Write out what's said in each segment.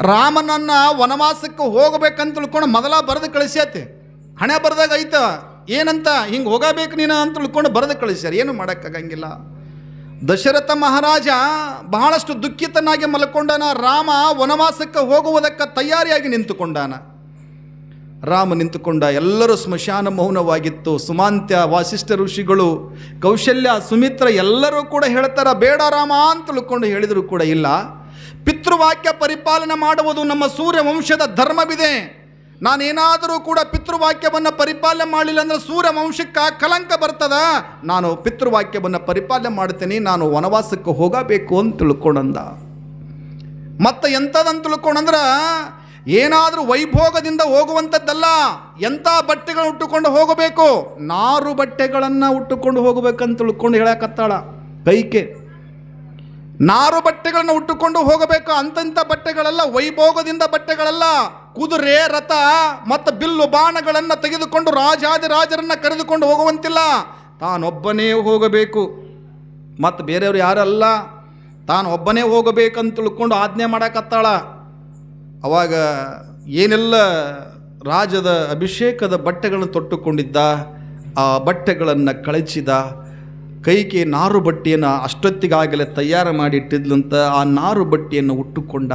ರಾಮನನ್ನ ವನವಾಸಕ್ಕೆ ಹೋಗಬೇಕಂತ ತಿಳ್ಕೊಂಡು ಮೊದಲ ಬರೆದು ಕಳಿಸ್ಯಾತಿ. ಹಣೆ ಬರೆದಾಗ ಐತ, ಏನಂತ, ಹಿಂಗೆ ಹೋಗಬೇಕು ನೀನು ಅಂತ ತಿಳ್ಕೊಂಡು ಬರೆದು ಕಳಿಸ್ಯಾರ. ಏನು ಮಾಡೋಕ್ಕಾಗಂಗಿಲ್ಲ ದಶರಥ ಮಹಾರಾಜ ಬಹಳಷ್ಟು ದುಃಖಿತನಾಗಿ ಮಲ್ಕೊಂಡಾನ, ರಾಮ ವನವಾಸಕ್ಕೆ ಹೋಗುವುದಕ್ಕೆ ತಯಾರಿಯಾಗಿ ನಿಂತುಕೊಂಡಾನ. ರಾಮ ನಿಂತುಕೊಂಡ ಎಲ್ಲರೂ ಸ್ಮಶಾನ ಮೌನವಾಗಿತ್ತು. ಸುಮಾಂತ್ಯ, ವಾಸಿಷ್ಠ ಋಷಿಗಳು, ಕೌಶಲ್ಯ, ಸುಮಿತ್ರ ಎಲ್ಲರೂ ಕೂಡ ಹೇಳ್ತಾರ, ಬೇಡ ರಾಮ ಅಂತ ತಿಳ್ಕೊಂಡು ಹೇಳಿದರೂ ಕೂಡ ಇಲ್ಲ. ಪಿತೃವಾಕ್ಯ ಪರಿಪಾಲನೆ ಮಾಡುವುದು ನಮ್ಮ ಸೂರ್ಯ ವಂಶದ ಧರ್ಮವಿದೆ. ನಾನೇನಾದರೂ ಕೂಡ ಪಿತೃವಾಕ್ಯವನ್ನು ಪರಿಪಾಲನೆ ಮಾಡಲಿಲ್ಲ ಅಂದ್ರೆ ಸೂರ್ಯ ವಂಶಕ್ಕೆ ಕಲಂಕ ಬರ್ತದ? ನಾನು ಪಿತೃವಾಕ್ಯವನ್ನು ಪರಿಪಾಲನೆ ಮಾಡ್ತೇನೆ, ನಾನು ವನವಾಸಕ್ಕೆ ಹೋಗಬೇಕು ಅಂತ ತಿಳ್ಕೊಂಡಂದ. ಮತ್ತೆ ಎಂಥದಂತ ತಿಳ್ಕೊಂಡಂದ್ರೆ, ಏನಾದರೂ ವೈಭೋಗದಿಂದ ಹೋಗುವಂಥದ್ದಲ್ಲ, ಎಂಥ ಬಟ್ಟೆಗಳನ್ನು ಉಟ್ಟುಕೊಂಡು ಹೋಗಬೇಕು? ನಾರು ಬಟ್ಟೆಗಳನ್ನು ಉಟ್ಟುಕೊಂಡು ಹೋಗಬೇಕಂತ ತಿಳ್ಕೊಂಡು ಹೇಳಕತ್ತಾಳ. ಕೈಕೆ ನಾರು ಬಟ್ಟೆಗಳನ್ನು ಉಟ್ಟುಕೊಂಡು ಹೋಗಬೇಕು. ಅಂತಂಥ ಬಟ್ಟೆಗಳಲ್ಲ, ವೈಭೋಗದಿಂದ ಬಟ್ಟೆಗಳಲ್ಲ. ಕುದುರೆ, ರಥ ಮತ್ತು ಬಿಲ್ಲು ಬಾಣಗಳನ್ನು ತೆಗೆದುಕೊಂಡು ರಾಜಾದಿರಾಜರನ್ನ ಕರೆದುಕೊಂಡು ಹೋಗುವಂತಿಲ್ಲ. ತಾನೊಬ್ಬನೇ ಹೋಗಬೇಕು. ಮತ್ತು ಬೇರೆಯವರು ಯಾರಲ್ಲ ತಾನು ಒಬ್ಬನೇ ಹೋಗಬೇಕಂತ ತಿಳ್ಕೊಂಡು ಆಜ್ಞೆ ಮಾಡಕತ್ತಾಳ. ಅವಾಗ ಏನೆಲ್ಲ ರಾಜದ ಅಭಿಷೇಕದ ಬಟ್ಟೆಗಳನ್ನು ತೊಟ್ಟುಕೊಂಡಿದ್ದ, ಆ ಬಟ್ಟೆಗಳನ್ನು ಕಳಚಿದ ಕೈಗೆ ನಾರು ಬಟ್ಟೆಯನ್ನು ಅಷ್ಟೊತ್ತಿಗಾಗಲೇ ತಯಾರು ಮಾಡಿ ಇಟ್ಟಿದ್ಲಂತ ಆ ನಾರು ಬಟ್ಟೆಯನ್ನು ಉಟ್ಟುಕೊಂಡ,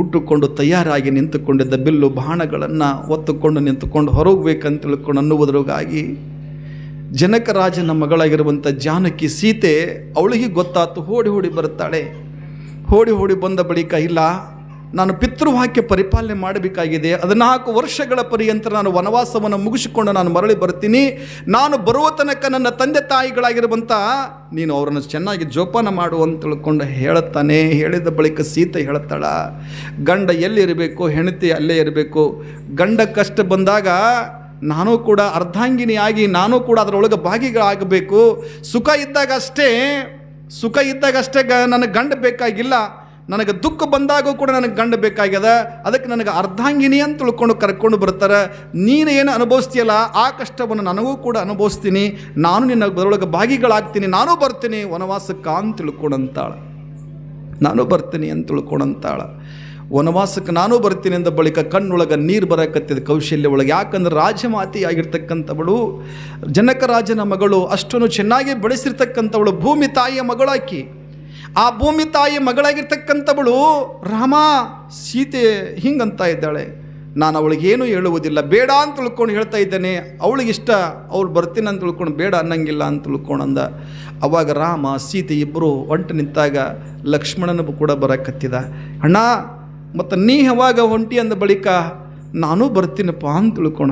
ಉಟ್ಟುಕೊಂಡು ತಯಾರಾಗಿ ನಿಂತುಕೊಂಡಿದ್ದ ಬಿಲ್ಲು ಬಾಣಗಳನ್ನು ಒತ್ತುಕೊಂಡು ನಿಂತುಕೊಂಡು ಹೊರಗಬೇಕಂತ ತಿಳ್ಕೊಂಡು ಅನ್ನುವುದರಿಗಾಗಿ ಜನಕ ರಾಜನ ಮಗಳಾಗಿರುವಂಥ ಜಾನಕಿ ಸೀತೆ ಅವಳಿಗೆ ಗೊತ್ತಾತು, ಓಡಿ ಓಡಿ ಬರುತ್ತಾಳೆ. ಓಡಿ ಓಡಿ ಬಂದ ಬಳಿಕ, ಇಲ್ಲ ನಾನು ಪಿತೃವಾಕ್ಯ ಪರಿಪಾಲನೆ ಮಾಡಬೇಕಾಗಿದೆ. ಹದಿನಾಲ್ಕು ವರ್ಷಗಳ ಪರ್ಯಂತ ನಾನು ವನವಾಸವನ್ನು ಮುಗಿಸಿಕೊಂಡು ನಾನು ಮರಳಿ ಬರ್ತೀನಿ. ನಾನು ಬರುವ ತನಕ ನನ್ನ ತಂದೆ ತಾಯಿಗಳಾಗಿರುವಂಥ ನೀನು ಅವರನ್ನು ಚೆನ್ನಾಗಿ ಜೋಪಾನ ಮಾಡು ಅಂತ ತಿಳ್ಕೊಂಡು ಹೇಳುತ್ತಾನೆ. ಹೇಳಿದ ಬಳಿಕ ಸೀತೆ ಹೇಳ್ತಾಳ ಗಂಡ ಎಲ್ಲಿರಬೇಕು ಹೆಂಡತಿ ಅಲ್ಲೇ ಇರಬೇಕು? ಗಂಡ ಕಷ್ಟ ಬಂದಾಗ ನಾನು ಕೂಡ ಅರ್ಧಾಂಗಿನಿಯಾಗಿ ನಾನು ಕೂಡ ಅದರೊಳಗೆ ಭಾಗಿಗಳಾಗಬೇಕು. ಸುಖ ಇದ್ದಾಗ ಅಷ್ಟೇ ಸುಖ ಇದ್ದಾಗ ಅಷ್ಟೇ ಗ ನನಗೆ ಗಂಡ ಬೇಕಾಗಿಲ್ಲ. ನನಗೆ ದುಃಖ ಬಂದಾಗೂ ಕೂಡ ನನಗೆ ಗಂಡ ಬೇಕಾಗ್ಯದ. ಅದಕ್ಕೆ ನನಗೆ ಅರ್ಧಾಂಗಿನಿ ಅಂತ ತಿಳ್ಕೊಂಡು ಕರ್ಕೊಂಡು ಬರ್ತಾರೆ. ನೀನು ಏನು ಅನುಭವಿಸ್ತೀಯಲ್ಲ? ಆ ಕಷ್ಟವನ್ನು ನನಗೂ ಕೂಡ ಅನುಭವಿಸ್ತೀನಿ. ನಾನು ನಿನ್ನ ಬರೊಳಗೆ ಭಾಗಿಗಳಾಗ್ತೀನಿ. ನಾನು ಬರ್ತೀನಿ ವನವಾಸಕ್ಕೆ ಅಂತ ತಿಳ್ಕೊಂಡಂತಾಳೆ. ನಾನು ಬರ್ತೀನಿ ಅಂತ ತಿಳ್ಕೊಂಡಂತಾಳೆ. ವನವಾಸಕ್ಕೆ ನಾನು ಬರ್ತೀನಿ ಅಂದ ಬಳಿಕ ಕಣ್ಣೊಳಗೆ ನೀರು ಬರಕತ್ತಿದ ಕೌಶಲ್ಯ ಒಳಗೆ. ಯಾಕಂದ್ರೆ ರಾಜಮಾತಿ ಆಗಿರ್ತಕ್ಕಂಥವಳು ಜನಕ ರಾಜನ ಮಗಳು ಅಷ್ಟನ್ನು ಚೆನ್ನಾಗಿ ಬೆಳೆಸಿರ್ತಕ್ಕಂಥವಳು ಭೂಮಿ ತಾಯಿಯ ಮಗಳಾಕಿ. ಆ ಭೂಮಿ ತಾಯಿ ಮಗಳಾಗಿರ್ತಕ್ಕಂಥವಳು ರಾಮ, ಸೀತೆ ಹಿಂಗಂತ ಇದ್ದಾಳೆ. ನಾನು ಅವಳಿಗೇನು ಹೇಳುವುದಿಲ್ಲ. ಬೇಡ ಅಂತ ತಿಳ್ಕೊಂಡು ಹೇಳ್ತಾ ಇದ್ದೇನೆ. ಅವಳಿಗಿಷ್ಟ, ಅವ್ಳು ಬರ್ತೀನಿ ಅಂತ ತಿಳ್ಕೊಂಡು ಬೇಡ ಅನ್ನಂಗಿಲ್ಲ ಅಂತ ತಿಳ್ಕೊಂಡಂದ ಅವಾಗ ರಾಮ, ಸೀತೆ ಇಬ್ಬರು ಒಂಟು ನಿಂತಾಗ ಲಕ್ಷ್ಮಣನ ಕೂಡ ಬರಕತ್ತಿದ. ಅಣ್ಣ, ಮತ್ತು ನೀ ಯಾವಾಗ ಹೊಂಟಿ ಅಂದ ಬಳಿಕ ನಾನೂ ಬರ್ತೀನಪ್ಪ ಅಂತ ತಿಳ್ಕೊಣ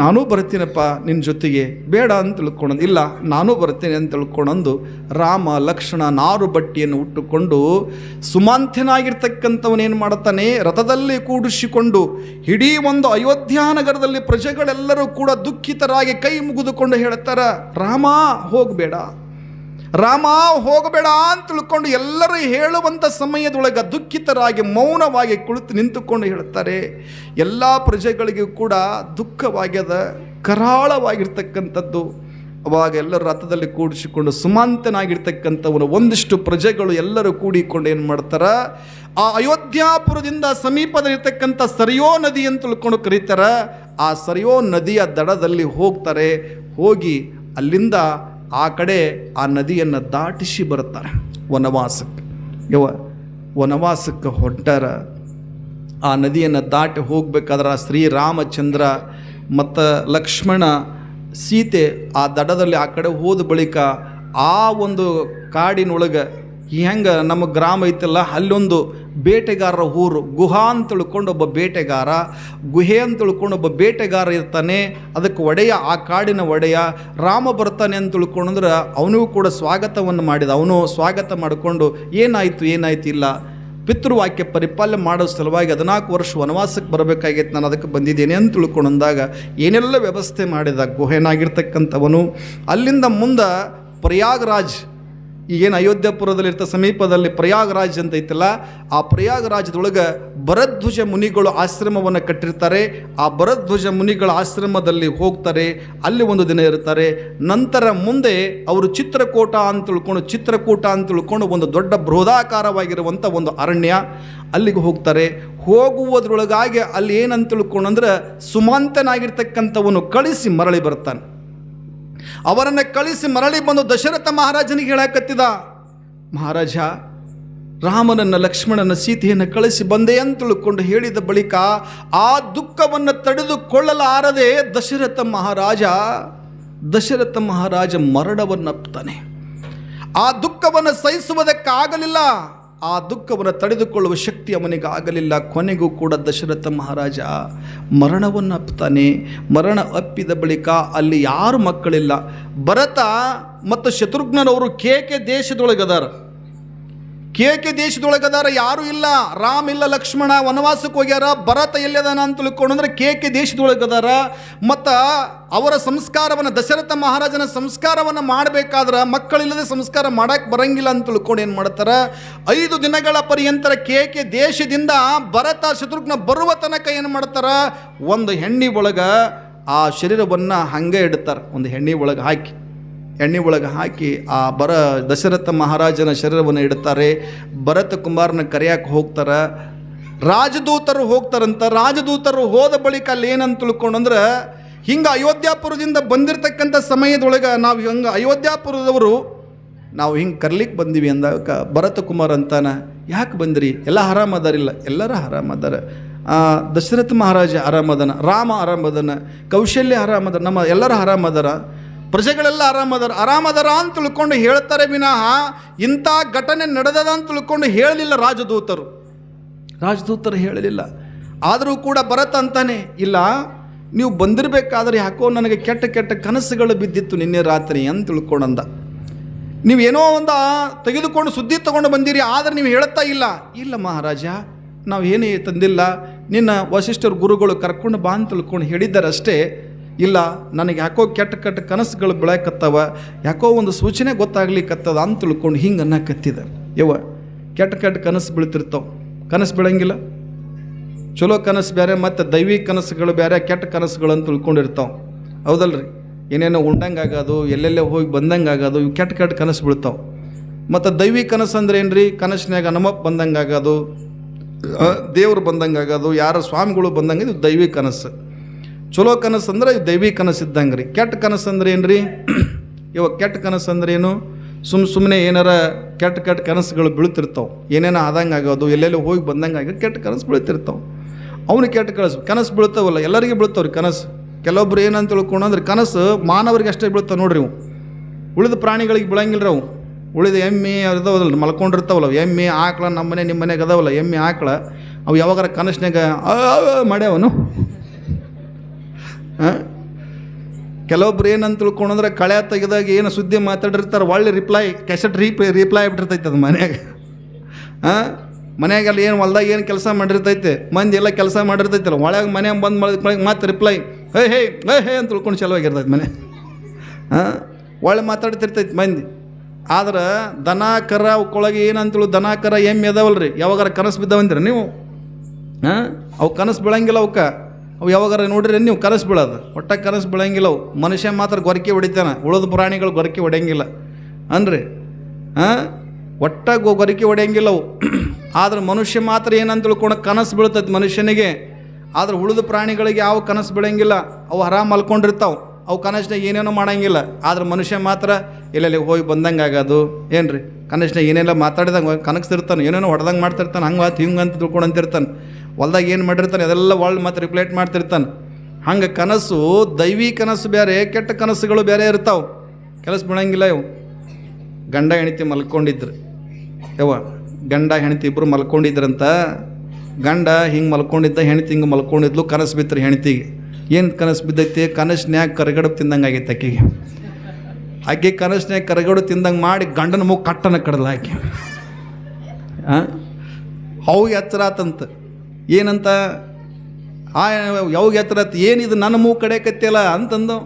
ನಾನು ಬರ್ತೀನಪ್ಪ ನಿನ್ನ ಜೊತೆಗೆ. ಬೇಡ ಅಂತ ತಿಳ್ಕೊಳೋದು ಇಲ್ಲ, ನಾನೂ ಬರ್ತೀನಿ ಅಂತ ತಿಳ್ಕೊಂಡಂದು ರಾಮ ಲಕ್ಷ್ಮಣ ನಾರು ಬಟ್ಟಿಯನ್ನು ಉಟ್ಟುಕೊಂಡು ಸುಮಾಂತ್ಯನಾಗಿರ್ತಕ್ಕಂಥವನೇನು ಮಾಡ್ತಾನೆ? ರಥದಲ್ಲಿ ಕೂಡಿಸಿಕೊಂಡು ಇಡೀ ಒಂದು ಅಯೋಧ್ಯ ನಗರದಲ್ಲಿ ಪ್ರಜೆಗಳೆಲ್ಲರೂ ಕೂಡ ದುಃಖಿತರಾಗಿ ಕೈ ಮುಗಿದುಕೊಂಡು ಹೇಳ್ತಾರ, ರಾಮ, ಹೋಗಬೇಡ. ರಾಮ, ಹೋಗಬೇಡ ಅಂತ ತಿಳ್ಕೊಂಡು ಎಲ್ಲರೂ ಹೇಳುವಂಥ ಸಮಯದೊಳಗೆ ದುಃಖಿತರಾಗಿ ಮೌನವಾಗಿ ಕುಳಿತು ನಿಂತುಕೊಂಡು ಹೇಳ್ತಾರೆ ಎಲ್ಲ ಪ್ರಜೆಗಳಿಗೂ ಕೂಡ ದುಃಖವಾಗ್ಯದ ಕರಾಳವಾಗಿರ್ತಕ್ಕಂಥದ್ದು. ಅವಾಗ ಎಲ್ಲರೂ ರಥದಲ್ಲಿ ಕೂಡಿಸಿಕೊಂಡು ಸುಮಾಂತನಾಗಿರ್ತಕ್ಕಂಥವನು, ಒಂದಿಷ್ಟು ಪ್ರಜೆಗಳು ಎಲ್ಲರೂ ಕೂಡಿಕೊಂಡು ಏನು ಮಾಡ್ತಾರೆ, ಆ ಅಯೋಧ್ಯಾಪುರದಿಂದ ಸಮೀಪದಲ್ಲಿರ್ತಕ್ಕಂಥ ಸರಿಯೋ ನದಿ ಅಂತ ತಿಳ್ಕೊಂಡು ಕರೀತಾರ. ಆ ಸರಿಯೋ ನದಿಯ ದಡದಲ್ಲಿ ಹೋಗ್ತಾರೆ. ಹೋಗಿ ಅಲ್ಲಿಂದ ಆ ಕಡೆ ಆ ನದಿಯನ್ನು ದಾಟಿಸಿ ಬರುತ್ತಾರೆ. ವನವಾಸಕ್ಕೆ. ಯವ ವನವಾಸಕ್ಕೆ ಹೊಂಟಾರ. ಆ ನದಿಯನ್ನು ದಾಟಿ ಹೋಗ್ಬೇಕಾದ್ರೆ ಶ್ರೀರಾಮಚಂದ್ರ ಮತ್ತು ಲಕ್ಷ್ಮಣ ಸೀತೆ ಆ ದಡದಲ್ಲಿ ಆ ಕಡೆ ಹೋದ ಬಳಿಕ ಆ ಒಂದು ಕಾಡಿನೊಳಗೆ ಹೆಂಗೆ ನಮ್ಮ ಗ್ರಾಮ ಐತಲ್ಲ, ಅಲ್ಲೊಂದು ಬೇಟೆಗಾರರ ಊರು. ಗುಹಾ ಅಂತ ತಿಳ್ಕೊಂಡು ಒಬ್ಬ ಬೇಟೆಗಾರ, ಗುಹೆ ಅಂತ ತಿಳ್ಕೊಂಡು ಒಬ್ಬ ಬೇಟೆಗಾರ ಇರ್ತಾನೆ, ಅದಕ್ಕೆ ಒಡೆಯ, ಆ ಕಾಡಿನ ಒಡೆಯ. ರಾಮ ಬರ್ತಾನೆ ಅಂತ ತಿಳ್ಕೊಂಡ್ರೆ ಅವನಿಗೂ ಕೂಡ ಸ್ವಾಗತವನ್ನು ಮಾಡಿದ. ಅವನು ಸ್ವಾಗತ ಮಾಡಿಕೊಂಡು, ಏನಾಯಿತು, ಏನಾಯ್ತು ಇಲ್ಲ. ಪಿತೃವಾಕ್ಯ ಪರಿಪಾಲನೆ ಮಾಡೋ ಸಲುವಾಗಿ ಹದಿನಾಲ್ಕು ವರ್ಷ ವನವಾಸಕ್ಕೆ ಬರಬೇಕಾಗಿತ್ತು ನಾನು ಅದಕ್ಕೆ ಬಂದಿದ್ದೇನೆ ಅಂತ ತಿಳ್ಕೊಂಡಂದಾಗ ಏನೆಲ್ಲ ವ್ಯವಸ್ಥೆ ಮಾಡಿದ, ಗುಹೆನಾಗಿರ್ತಕ್ಕಂಥವನು. ಅಲ್ಲಿಂದ ಮುಂದೆ ಪ್ರಯಾಗ್ರಾಜ್ ಈಗೇನು ಅಯೋಧ್ಯಪುರದಲ್ಲಿ ಇರ್ತ ಸಮೀಪದಲ್ಲಿ ಪ್ರಯಾಗರಾಜ್ ಅಂತ ಐತಲ್ಲ, ಆ ಪ್ರಯಾಗರಾಜದೊಳಗೆ ಭರಧ್ವಜ ಮುನಿಗಳು ಆಶ್ರಮವನ್ನು ಕಟ್ಟಿರ್ತಾರೆ. ಆ ಭರಧ್ವಜ ಮುನಿಗಳ ಆಶ್ರಮದಲ್ಲಿ ಹೋಗ್ತಾರೆ, ಅಲ್ಲಿ ಒಂದು ದಿನ ಇರ್ತಾರೆ. ನಂತರ ಮುಂದೆ ಅವರು ಚಿತ್ರಕೂಟ ಅಂತ ತಿಳ್ಕೊಂಡು, ಚಿತ್ರಕೂಟ ಅಂತ ತಿಳ್ಕೊಂಡು ಒಂದು ದೊಡ್ಡ ಬೃಹದಾಕಾರವಾಗಿರುವಂಥ ಒಂದು ಅರಣ್ಯ ಅಲ್ಲಿಗೆ ಹೋಗ್ತಾರೆ. ಹೋಗುವುದರೊಳಗಾಗಿ ಅಲ್ಲಿ ಏನಂತ ತಿಳ್ಕೊಂಡು ಅಂದ್ರೆ ಸುಮಂತನಾಗಿರ್ತಕ್ಕಂಥವನು ಕಳಿಸಿ ಮರಳಿ ಬರ್ತಾನೆ. ಅವರನ್ನು ಕಳಿಸಿ ಮರಳಿ ಬಂದು ದಶರಥ ಮಹಾರಾಜನಿಗೆ ಹೇಳಕತ್ತಿದ, ಮಹಾರಾಜ, ರಾಮನನ್ನ ಲಕ್ಷ್ಮಣನ ಸೀತೆಯನ್ನು ಕಳಿಸಿ ಬಂದೆ ಅಂತ ತಿಳ್ಕೊಂಡು ಹೇಳಿದ ಬಳಿಕ ಆ ದುಃಖವನ್ನು ತಡೆದುಕೊಳ್ಳಲಾರದೆ ದಶರಥ ಮಹಾರಾಜ ದಶರಥ ಮಹಾರಾಜ ಮರಣವನ್ನಪ್ತಾನೆ ಆ ದುಃಖವನ್ನು ಸಹಿಸುವುದಕ್ಕಾಗಲಿಲ್ಲ. ಆ ದುಃಖವನ್ನು ತಡೆದುಕೊಳ್ಳುವ ಶಕ್ತಿ ಅವನಿಗೆ ಆಗಲಿಲ್ಲ ಕೊನೆಗೂ ಕೂಡ ದಶರಥ ಮಹಾರಾಜ ಮರಣವನ್ನು ಅಪ್ತಾನೆ. ಮರಣ ಅಪ್ಪಿದ ಬಳಿಕ ಅಲ್ಲಿ ಯಾರು ಮಕ್ಕಳಿಲ್ಲ. ಭರತ ಮತ್ತು ಶತ್ರುಘ್ನರವರು ಕೇಕೆ ದೇಶದೊಳಗದಾರ. ಕೇಕೆ ದೇಶದೊಳಗದಾರ ಯಾರು ಇಲ್ಲ? ರಾಮ್ ಇಲ್ಲ, ಲಕ್ಷ್ಮಣ, ವನವಾಸಕ್ಕೆ ಹೋಗ್ಯಾರ, ಭರತ ಎಲ್ಲದಾನ ಅಂತ ತಿಳ್ಕೊಂಡ್ರೆ ಕೇಕೆ ದೇಶದೊಳಗದಾರ? ಮತ್ತು ಅವರ ಸಂಸ್ಕಾರವನ್ನು, ದಶರಥ ಮಹಾರಾಜನ ಸಂಸ್ಕಾರವನ್ನು ಮಾಡಬೇಕಾದ್ರೆ ಮಕ್ಕಳಿಲ್ಲದೆ ಸಂಸ್ಕಾರ ಮಾಡಕ್ಕೆ ಬರಂಗಿಲ್ಲ ಅಂತ ತಿಳ್ಕೊಂಡು ಏನು ಮಾಡ್ತಾರೆ? ಐದು ದಿನಗಳ ಪರ್ಯಂತರ ಕೇಕೆ ದೇಶದಿಂದ ಭರತ ಶತ್ರುಘ್ನ ಬರುವ ತನಕ ಏನು ಮಾಡ್ತಾರೆ? ಒಂದು ಹೆಣ್ಣಿ ಒಳಗೆ ಆ ಶರೀರವನ್ನು ಹಂಗೆ ಇಡ್ತಾರೆ. ಒಂದು ಹೆಣ್ಣಿ ಒಳಗೆ ಹಾಕಿ. ಎಣ್ಣೆ ಒಳಗೆ ಹಾಕಿ ಆ ಬರ ದಶರಥ ಮಹಾರಾಜನ ಶರೀರವನ್ನು ಇಡ್ತಾರೆ. ಭರತ ಕುಮಾರನ ಕರೆಯಕ್ಕೆ ಹೋಗ್ತಾರೆ. ರಾಜದೂತರು ಹೋಗ್ತಾರಂತ. ರಾಜದೂತರು ಹೋದ ಬಳಿಕ ಅಲ್ಲಿ ಏನಂತ ತಿಳ್ಕೊಂಡಂದ್ರೆ, ಹಿಂಗೆ ಅಯೋಧ್ಯಾಪುರದಿಂದ ಬಂದಿರತಕ್ಕಂಥ ಸಮಯದೊಳಗೆ ನಾವು ಹಿಂಗೆ ಅಯೋಧ್ಯಾಪುರದವರು ನಾವು ಹಿಂಗೆ ಕರ್ಲಿಕ್ಕೆ ಬಂದೀವಿ ಅಂದಾಗ ಭರತ ಕುಮಾರ್ ಅಂತಾನೆ, ಯಾಕೆ ಬಂದಿರಿ? ಎಲ್ಲ ಆರಾಮದಾರಿಲ್ಲ ಎಲ್ಲರೂ ಆರಾಮದಾರ ದಶರಥ ಮಹಾರಾಜ ಆರಾಮದನ ರಾಮ ಆರಾಮದನ ಕೌಶಲ್ಯ ಆರಾಮದ ನಮ್ಮ ಎಲ್ಲರೂ ಆರಾಮದಾರ ಪ್ರಜೆಗಳೆಲ್ಲ ಆರಾಮದಾರ ಆರಾಮದರ ಅಂತ ತಿಳ್ಕೊಂಡು ಹೇಳ್ತಾರೆ ವಿನಃ ಇಂಥ ಘಟನೆ ನಡೆದದ ಅಂತ ತಿಳ್ಕೊಂಡು ಹೇಳಲಿಲ್ಲ ರಾಜದೂತರು. ರಾಜದೂತರು ಹೇಳಲಿಲ್ಲ. ಆದರೂ ಕೂಡ ಬರತ್ತಂತಾನೆ ಇಲ್ಲ, ನೀವು ಬಂದಿರಬೇಕಾದ್ರೆ ಯಾಕೋ ನನಗೆ ಕೆಟ್ಟ ಕೆಟ್ಟ ಕನಸುಗಳು ಬಿದ್ದಿತ್ತು ನಿನ್ನೆ ರಾತ್ರಿ ಅಂತ ತಿಳ್ಕೊಂಡಂದ. ನೀವೇನೋ ಒಂದು ತೆಗೆದುಕೊಂಡು ಸುದ್ದಿ ತಗೊಂಡು ಬಂದಿರಿ, ಆದರೆ ನೀವು ಹೇಳ್ತಾ ಇಲ್ಲ. ಇಲ್ಲ ಮಹಾರಾಜ, ನಾವು ಏನೇ ತಂದಿಲ್ಲ. ನಿನ್ನ ವಸಿಷ್ಠರ ಗುರುಗಳು ಕರ್ಕೊಂಡು ಬಾ ಅಂತ ತಿಳ್ಕೊಂಡು ಹೇಳಿದ್ದಾರೆ ಅಷ್ಟೇ ಇಲ್ಲ, ನನಗೆ ಯಾಕೋ ಕೆಟ್ಟ ಕೆಟ್ಟ ಕನಸುಗಳು ಬೆಳಕತ್ತವ, ಯಾಕೋ ಒಂದು ಸೂಚನೆ ಗೊತ್ತಾಗ್ಲಿಕ್ಕತ್ತದ ಅಂತ ತಿಳ್ಕೊಂಡು ಹಿಂಗೆ ಅನ್ನಕತ್ತಿದ. ಯವ ಕೆಟ್ಟ ಕೆಟ್ಟ ಕನಸು ಬೀಳ್ತಿರ್ತಾವ. ಕನಸು ಬೀಳಂಗಿಲ್ಲ. ಚಲೋ ಕನಸು ಬೇರೆ ಮತ್ತು ದೈವಿ ಕನಸುಗಳು ಬೇರೆ ಕೆಟ್ಟ ಕನಸುಗಳು ಅಂತ ತಿಳ್ಕೊಂಡಿರ್ತಾವೆ. ಹೌದಲ್ರಿ? ಏನೇನೋ ಉಂಡಂಗೆ ಆಗೋದು ಎಲ್ಲೆಲ್ಲೇ ಹೋಗಿ ಬಂದಂಗೆ ಆಗೋದು ಇವು ಕೆಟ್ಟ ಕೆಟ್ಟ ಕನಸು ಬೀಳ್ತಾವೆ. ಮತ್ತು ದೈವಿ ಕನಸು ಅಂದ್ರೆ ರೀ ಕನಸಿನಾಗ ಹನುಮಪ್ಪ ಬಂದಂಗೆ ಆಗೋದು ದೇವ್ರು ಬಂದಂಗೆ ಆಗೋದು ಯಾರ ಸ್ವಾಮಿಗಳು ಬಂದಂಗೆ ಇದು ದೈವಿ ಕನಸು. ಚಲೋ ಕನಸು ಅಂದ್ರೆ ದೈವಿ ಕನಸು ಇದ್ದಂಗೆ ರೀ. ಕೆಟ್ಟ ಕನಸು ಅಂದ್ರೆ ಏನು ರೀ ಇವಾಗ ಕೆಟ್ಟ ಕನಸು ಅಂದ್ರೆ ಏನು? ಸುಮ್ಮ ಸುಮ್ಮನೆ ಏನಾರ ಕೆಟ್ಟ ಕೆಟ್ಟ ಕನಸುಗಳು ಬೀಳ್ತಿರ್ತಾವೆ. ಏನೇನೋ ಆದಂಗೆ ಆಗೋದು, ಎಲ್ಲೆಲ್ಲಿ ಹೋಗಿ ಬಂದಂಗೆ ಆಗೋದು, ಕೆಟ್ಟ ಕನಸು ಬೀಳ್ತಿರ್ತಾವೆ. ಅವನು ಕೆಟ್ಟ ಕನಸು ಕನಸು ಬೀಳ್ತಾವಲ್ಲ, ಎಲ್ಲರಿಗೆ ಬೀಳ್ತಾವ್ರಿ ಕನಸು. ಕೆಲವೊಬ್ರು ಏನಂತ ಅಂದ್ರೆ ಕನಸು ಮಾನವರಿಗೆ ಅಷ್ಟೇ ಬೀಳ್ತಾವೆ ನೋಡ್ರಿ ಇವು. ಉಳಿದ ಪ್ರಾಣಿಗಳಿಗೆ ಬೀಳಂಗಿಲ್ಲ ಅವು. ಉಳಿದ ಎಮ್ಮೆ ಇದಾವಲ್ಲ ಮಲ್ಕೊಂಡಿರ್ತಾವಲ್ಲ, ಎಮ್ಮೆ, ಆಕಳ ನಮ್ಮ ಮನೆ ನಿಮ್ಮ ಮನೆಗೆ ಅದಾವಲ್ಲ, ಎಮ್ಮೆ, ಆಕಳ, ಅವು ಯಾವಾಗಾರ ಕನಸಿನಾಗ ಮಾಡ್ಯಾವನು? ಕೆಲವೊಬ್ರು ಏನಂತ ತಿಳ್ಕೊಂಡ್ರೆ ಕಳೆ ತೆಗೆದಾಗ ಏನು ಸುದ್ದಿ ಮಾತಾಡಿರ್ತಾರೆ ಒಳ್ಳೆ ರಿಪ್ಲೈ ಕ್ಯಾಸೆಟ್ ರೀಪ್ ರಿಪ್ಲೈ ಆಗ್ಬಿಟ್ಟಿರ್ತೈತೆ ಅದು ಮನ್ಯಾಗ. ಹಾಂ? ಮನ್ಯಾಗೆಲ್ಲ ಏನು ಹೊಲ್ದಾಗ ಏನು ಕೆಲಸ ಮಾಡಿರ್ತೈತೆ? ಮಂದಿ ಎಲ್ಲ ಕೆಲಸ ಮಾಡಿರ್ತೈತಲ್ಲ, ಒಳಗೆ ಮನೆ ಬಂದು ಮಳೆಗೆ ಮತ್ತೆ ರಿಪ್ಲೈ ಹೇ ಹೇ ಹೇ ಹೇ ಅಂತ ತಿಳ್ಕೊಂಡು ಚಲವಾಗಿರ್ತೈತೆ ಮನೆ. ಹಾಂ? ಒಳ್ಳೆ ಮಾತಾಡ್ತಿರ್ತೈತೆ ಮಂದಿ. ಆದ್ರೆ ದನ ಕರ ಅವಕ್ಕೊಳಗೆ ಏನಂತೇಳು ದನ ಕರ ಎಮ್ಮೆ ಅದಾವಲ್ರಿ. ಯಾವಾಗಾರ ಕನಸು ಬಿದ್ದಾವಂತೀರ ನೀವು? ಹಾಂ? ಅವು ಕನಸು ಬೀಳಂಗಿಲ್ಲ ಅವಕ್ಕೆ. ಅವು ಯಾವಾಗಾರ ನೋಡ್ರಿ ನೀವು ಕನಸು ಬೀಳೋದು. ಒಟ್ಟ ಕನಸು ಬೀಳಂಗಿಲ್ಲ ಅವು. ಮನುಷ್ಯ ಮಾತ್ರ ಗೊರಕೆ ಹೊಡಿತಾನೆ. ಉಳಿದ ಪ್ರಾಣಿಗಳು ಗೊರಕೆ ಹೊಡೆಯಂಗಿಲ್ಲ. ಅನ್ರಿ? ಹಾಂ ಒಟ್ಟ ಗೊರಕೆ ಹೊಡೆಯಂಗಿಲ್ಲ ಅವು. ಆದ್ರೆ ಮನುಷ್ಯ ಮಾತ್ರ ಏನಂತ ತಿಳ್ಕೊಂಡು ಕನಸು ಬೀಳ್ತೈತೆ ಮನುಷ್ಯನಿಗೆ. ಆದ್ರೆ ಉಳಿದ ಪ್ರಾಣಿಗಳಿಗೆ ಯಾವ ಕನಸು ಬೀಳಂಗಿಲ್ಲ. ಅವು ಆರಾಮ್ ಮಲ್ಕೊಂಡಿರ್ತಾವೆ. ಅವು ಕನಸ್ನಾಗ ಏನೇನೋ ಮಾಡಂಗಿಲ್ಲ. ಆದ್ರೆ ಮನುಷ್ಯ ಮಾತ್ರ ಎಲ್ಲೆಲ್ಲಿ ಹೋಗಿ ಬಂದಂಗೆ ಆಗೋದು. ಏನು ರೀ ಕನಸ್ನಾಗ ಏನೆಲ್ಲ ಮಾತಾಡಿದಂಗೆ ಕನಕ್ಸಿರ್ತಾನೆ. ಏನೇನೋ ಹೊಡೆದಂಗೆ ಮಾಡ್ತಿರ್ತಾನೆ. ಹಂಗೆ ಹಿಂಗೆ ಅಂತ ತಿಳ್ಕೊಂಡಂತಿರ್ತಾನೆ. ಹೊಲ್ದಾಗ ಏನು ಮಾಡಿರ್ತಾನೆ, ಅದೆಲ್ಲ ವರ್ಲ್ಡ್ ಮತ್ತು ರಿಪ್ಲೇಟ್ ಮಾಡ್ತಿರ್ತಾನೆ. ಹಂಗೆ ಕನಸು, ದೈವಿ ಕನಸು ಬೇರೆ ಕೆಟ್ಟ ಕನಸುಗಳು ಬೇರೆ ಇರ್ತಾವೆ. ಕೆಲಸ ಬಿಡೋಂಗಿಲ್ಲ ಇವು. ಗಂಡ, ಹೆಂಡತಿ ಮಲ್ಕೊಂಡಿದ್ರು. ಯವ್ವ, ಗಂಡ, ಹೆಂಡತಿ ಇಬ್ಬರು ಮಲ್ಕೊಂಡಿದ್ರಂತ, ಗಂಡ ಹಿಂಗೆ ಮಲ್ಕೊಂಡಿದ್ದ, ಹೆಂಡತಿ ಹಿಂಗೆ ಮಲ್ಕೊಂಡಿದ್ಲು, ಕನಸು ಬಿತ್ತರು ಹೆಂಡತಿಗೆ. ಏನು ಕನಸು ಬಿದ್ದೈತಿ? ಕನಸ್ನ್ಯಾಗ ಕರಗಡು ತಿಂದಂಗೆ ಆಗೈತೆ ಆಕೆಗೆ. ಆಕೆ ಕನಸ್ನ್ಯಾಗ ಕರಗಡು ತಿಂದಂಗೆ ಮಾಡಿ ಗಂಡನ ಮುಖ ಕಟ್ಟನ ಕಡಲ ಆಕೆ. ಹಾಂ ಅವು ಎತ್ತರ ಆತಂತ. ಏನಂತ? ಆ ಎತ್ತರ ಏನು ಏನಿದು ನನ್ನ ಮೂಗು ಕಡೆ ಕತ್ತಿಯಲ್ಲ ಅಂತಂದು